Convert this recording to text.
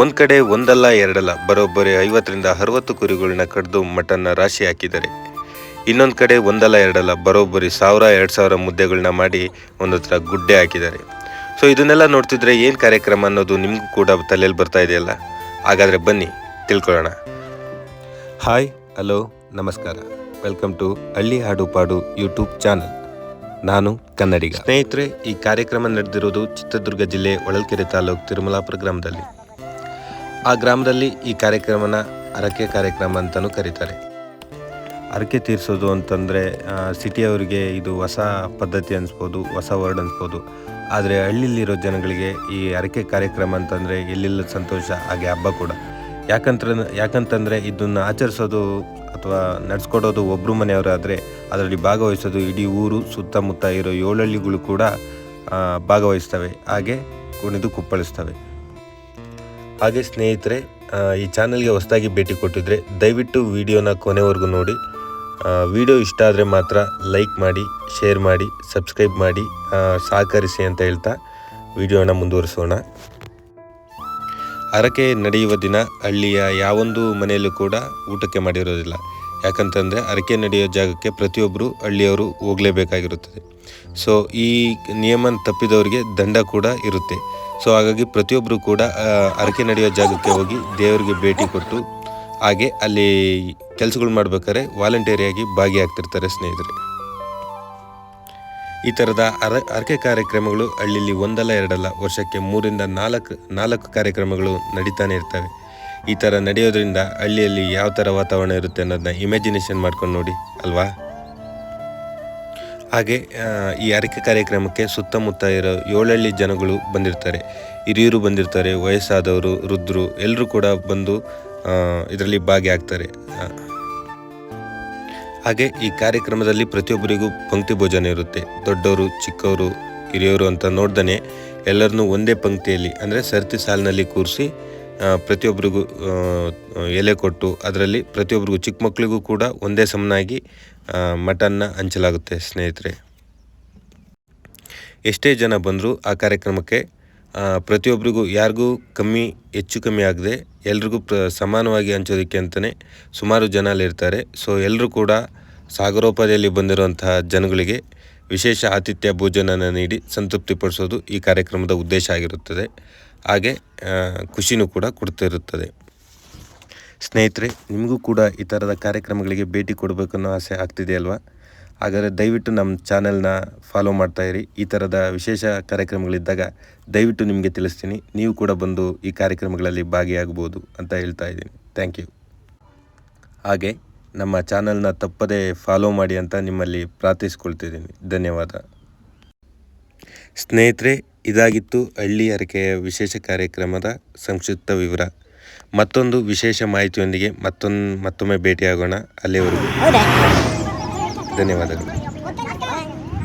ಒಂದ್ ಕಡೆ ಒಂದಲ್ಲ ಎರಡಲ್ಲ, ಬರೋಬ್ಬರಿ ಐವತ್ತರಿಂದ ಅರವತ್ತು ಕುರಿಗಳನ್ನ ಕಡ್ದು ಮಟನ್ನ ರಾಶಿ ಹಾಕಿದ್ದಾರೆ. ಇನ್ನೊಂದು ಕಡೆ ಒಂದಲ್ಲ ಎರಡಲ್ಲ, ಬರೋಬ್ಬರಿ ಸಾವಿರ, ಎರಡು ಸಾವಿರ ಮುದ್ದೆಗಳನ್ನ ಮಾಡಿ ಒಂದು ಹತ್ರ ಗುಡ್ಡೆ ಹಾಕಿದ್ದಾರೆ. ಸೊ ಇದನ್ನೆಲ್ಲ ನೋಡ್ತಿದ್ರೆ ಏನು ಕಾರ್ಯಕ್ರಮ ಅನ್ನೋದು ನಿಮಗೂ ಕೂಡ ತಲೆಯಲ್ಲಿ ಬರ್ತಾ ಇದೆಯಲ್ಲ? ಹಾಗಾದರೆ ಬನ್ನಿ, ತಿಳ್ಕೊಳ್ಳೋಣ. ಹಾಯ್ ಹಲೋ ನಮಸ್ಕಾರ. ವೆಲ್ಕಮ್ ಟು ಹಳ್ಳಿ ಹಾಡು ಪಾಡು ಯೂಟ್ಯೂಬ್ ಚಾನಲ್ ನಾನು ಕನ್ನಡಿಗ. ಸ್ನೇಹಿತರೆ, ಈ ಕಾರ್ಯಕ್ರಮ ನಡೆದಿರೋದು ಚಿತ್ರದುರ್ಗ ಜಿಲ್ಲೆ ಹೊಳಲ್ಕೆರೆ ತಾಲೂಕು ತಿರುಮಲಾಪುರ ಗ್ರಾಮದಲ್ಲಿ. ಆ ಗ್ರಾಮದಲ್ಲಿ ಈ ಕಾರ್ಯಕ್ರಮನ ಹರಕೆ ಕಾರ್ಯಕ್ರಮ ಅಂತಲೂ ಕರೀತಾರೆ. ಹರಕೆ ತೀರಿಸೋದು ಅಂತಂದರೆ ಸಿಟಿಯವರಿಗೆ ಇದು ಹೊಸ ಪದ್ಧತಿ ಅನಿಸ್ಬೋದು, ಹೊಸ ವರ್ಡ್ ಅನಿಸ್ಬೋದು. ಆದರೆ ಹಳ್ಳಿಲಿರೋ ಜನಗಳಿಗೆ ಈ ಹರಕೆ ಕಾರ್ಯಕ್ರಮ ಅಂತಂದರೆ ಎಲ್ಲಿಲ್ಲ ಸಂತೋಷ, ಹಾಗೆ ಹಬ್ಬ ಕೂಡ. ಯಾಕಂತ್ರ, ಯಾಕಂತಂದರೆ ಇದನ್ನು ಆಚರಿಸೋದು ಅಥವಾ ನಡೆಸ್ಕೊಡೋದು ಒಬ್ಬರು ಮನೆಯವರಾದರೆ ಅದರಲ್ಲಿ ಭಾಗವಹಿಸೋದು ಇಡೀ ಊರು ಸುತ್ತಮುತ್ತ ಇರೋ ಏಳಹಳ್ಳಿಗಳು ಕೂಡ ಭಾಗವಹಿಸ್ತವೆ. ಹಾಗೆ ಕುಣಿದು ಕುಪ್ಪಳಿಸ್ತವೆ. ಹಾಗೆ ಸ್ನೇಹಿತರೆ ಈ ಚಾನಲ್ಗೆ ಹೊಸದಾಗಿ ಭೇಟಿ ಕೊಟ್ಟಿದ್ರೆ ದಯವಿಟ್ಟು ವಿಡಿಯೋನ ಕೊನೆವರೆಗೂ ನೋಡಿ. ವಿಡಿಯೋ ಇಷ್ಟ ಆದರೆ ಮಾತ್ರ ಲೈಕ್ ಮಾಡಿ, ಶೇರ್ ಮಾಡಿ, ಸಬ್ಸ್ಕ್ರೈಬ್ ಮಾಡಿ ಸಹಕರಿಸಿ ಅಂತ ಹೇಳ್ತಾ ವಿಡಿಯೋನ ಮುಂದುವರಿಸೋಣ. ಹರಕೆ ನಡೆಯುವ ದಿನ ಹಳ್ಳಿಯ ಯಾವೊಂದು ಮನೆಯಲ್ಲೂ ಕೂಡ ಊಟಕ್ಕೆ ಮಾಡಿರೋದಿಲ್ಲ. ಯಾಕಂತಂದರೆ ಹರಕೆ ನಡೆಯೋ ಜಾಗಕ್ಕೆ ಪ್ರತಿಯೊಬ್ಬರು ಹಳ್ಳಿಯವರು ಹೋಗಲೇಬೇಕಾಗಿರುತ್ತದೆ. ಸೊ ಈ ನಿಯಮ ತಪ್ಪಿದವರಿಗೆ ದಂಡ ಕೂಡ ಇರುತ್ತೆ. ಸೊ ಹಾಗಾಗಿ ಪ್ರತಿಯೊಬ್ಬರು ಕೂಡ ಅರಕೆ ನಡೆಯೋ ಜಾಗಕ್ಕೆ ಹೋಗಿ ದೇವರಿಗೆ ಭೇಟಿ ಕೊಟ್ಟು, ಹಾಗೆ ಅಲ್ಲಿ ಕೆಲಸಗಳು ಮಾಡ್ಬೇಕಾದ್ರೆ ವಾಲಂಟಿಯರಿಯಾಗಿ ಭಾಗಿಯಾಗ್ತಿರ್ತಾರೆ ಸ್ನೇಹಿತರೆ. ಈ ಥರದ ಅರ ಹರಕೆ ಕಾರ್ಯಕ್ರಮಗಳು ಹಳ್ಳಿಯಲ್ಲಿ ಒಂದಲ್ಲ ಎರಡಲ್ಲ, ವರ್ಷಕ್ಕೆ ಮೂರಿಂದ ನಾಲ್ಕು ನಾಲ್ಕು ಕಾರ್ಯಕ್ರಮಗಳು ನಡೀತಾನೆ ಇರ್ತವೆ. ಈ ಥರ ನಡೆಯೋದ್ರಿಂದ ಹಳ್ಳಿಯಲ್ಲಿ ಯಾವ ಥರ ವಾತಾವರಣ ಇರುತ್ತೆ ಅನ್ನೋದನ್ನ ಇಮ್ಯಾಜಿನೇಷನ್ ಮಾಡ್ಕೊಂಡು ನೋಡಿ, ಅಲ್ವಾ? ಹಾಗೆ ಈ ಹರಕೆ ಕಾರ್ಯಕ್ರಮಕ್ಕೆ ಸುತ್ತಮುತ್ತ ಇರೋ ಏಳಳ್ಳಿ ಜನಗಳು ಬಂದಿರ್ತಾರೆ. ಹಿರಿಯರು ಬಂದಿರ್ತಾರೆ, ವಯಸ್ಸಾದವರು, ವೃದ್ಧರು ಎಲ್ಲರೂ ಕೂಡ ಬಂದು ಇದರಲ್ಲಿ ಭಾಗಿಯಾಗ್ತಾರೆ. ಹಾಗೆ ಈ ಕಾರ್ಯಕ್ರಮದಲ್ಲಿ ಪ್ರತಿಯೊಬ್ಬರಿಗೂ ಪಂಕ್ತಿ ಭೋಜನ ಇರುತ್ತೆ. ದೊಡ್ಡವರು, ಚಿಕ್ಕವರು ಹಿರಿಯವರು ಅಂತ ನೋಡ್ದೇ ಎಲ್ಲರನ್ನೂ ಒಂದೇ ಪಂಕ್ತಿಯಲ್ಲಿ, ಅಂದರೆ ಸರತಿ ಸಾಲಿನಲ್ಲಿ ಕೂರಿಸಿ ಪ್ರತಿಯೊಬ್ಬರಿಗೂ ಎಲೆ ಕೊಟ್ಟು ಅದರಲ್ಲಿ ಪ್ರತಿಯೊಬ್ಬರಿಗೂ ಚಿಕ್ಕ ಮಕ್ಕಳಿಗೂ ಕೂಡ ಒಂದೇ ಸಮನಾಗಿ ಮಟನ್ನ ಹಂಚಲಾಗುತ್ತೆ ಸ್ನೇಹಿತರೆ. ಎಷ್ಟೇ ಜನ ಬಂದರೂ ಆ ಕಾರ್ಯಕ್ರಮಕ್ಕೆ ಪ್ರತಿಯೊಬ್ಬರಿಗೂ ಯಾರಿಗೂ ಕಮ್ಮಿ, ಹೆಚ್ಚು ಕಮ್ಮಿ ಆಗದೆ ಎಲ್ರಿಗೂ ಪ್ರ, ಸಮಾನವಾಗಿ ಹಂಚೋದಕ್ಕೆ ಅಂತಲೇ ಸುಮಾರು ಜನ ಅಲ್ಲಿರ್ತಾರೆ ಸೊ ಎಲ್ಲರೂ ಕೂಡ ಸಾಗರೋಪಾದಿಯಲ್ಲಿ ಬಂದಿರುವಂತಹ ಜನಗಳಿಗೆ ವಿಶೇಷ ಆತಿಥ್ಯ ಭೋಜನನ ನೀಡಿ ಸಂತೃಪ್ತಿಪಡಿಸೋದು ಈ ಕಾರ್ಯಕ್ರಮದ ಉದ್ದೇಶ ಆಗಿರುತ್ತದೆ. ಹಾಗೆ ಖುಷಿನೂ ಕೂಡ ಕೊಡ್ತಿರುತ್ತದೆ. ಸ್ನೇಹಿತರೆ, ನಿಮಗೂ ಕೂಡ ಈ ಥರದ ಕಾರ್ಯಕ್ರಮಗಳಿಗೆ ಭೇಟಿ ಕೊಡಬೇಕನ್ನೋ ಆಸೆ ಆಗ್ತಿದೆಯಲ್ವಾ? ಹಾಗಾದರೆ ದಯವಿಟ್ಟು ನಮ್ಮ ಚಾನೆಲ್ನ ಫಾಲೋ ಮಾಡ್ತಾ ಇರಿ. ಈ ಥರದ ವಿಶೇಷ ಕಾರ್ಯಕ್ರಮಗಳಿದ್ದಾಗ ದಯವಿಟ್ಟು ನಿಮಗೆ ತಿಳಿಸ್ತೀನಿ. ನೀವು ಕೂಡ ಬಂದು ಈ ಕಾರ್ಯಕ್ರಮಗಳಲ್ಲಿ ಭಾಗಿಯಾಗ್ಬೋದು ಅಂತ ಹೇಳ್ತಾ ಇದ್ದೀನಿ. Thank you. ಹಾಗೆ, ನಮ್ಮ ಚಾನಲ್ನ ತಪ್ಪದೇ ಫಾಲೋ ಮಾಡಿ ಅಂತ ನಿಮ್ಮಲ್ಲಿ ಪ್ರಾರ್ಥಿಸ್ಕೊಳ್ತಿದ್ದೀನಿ. ಧನ್ಯವಾದ. ಸ್ನೇಹಿತರೆ ಇದಾಗಿತ್ತು ಹಳ್ಳಿ ಹರಕೆಯ ವಿಶೇಷ ಕಾರ್ಯಕ್ರಮದ ಸಂಕ್ಷಿಪ್ತ ವಿವರ. ಮತ್ತೊಂದು ವಿಶೇಷ ಮಾಹಿತಿಯೊಂದಿಗೆ ಮತ್ತೊಂದು ಮತ್ತೊಮ್ಮೆ ಭೇಟಿಯಾಗೋಣ. ಅಲ್ಲಿವರೆಗೂ ಧನ್ಯವಾದಗಳು.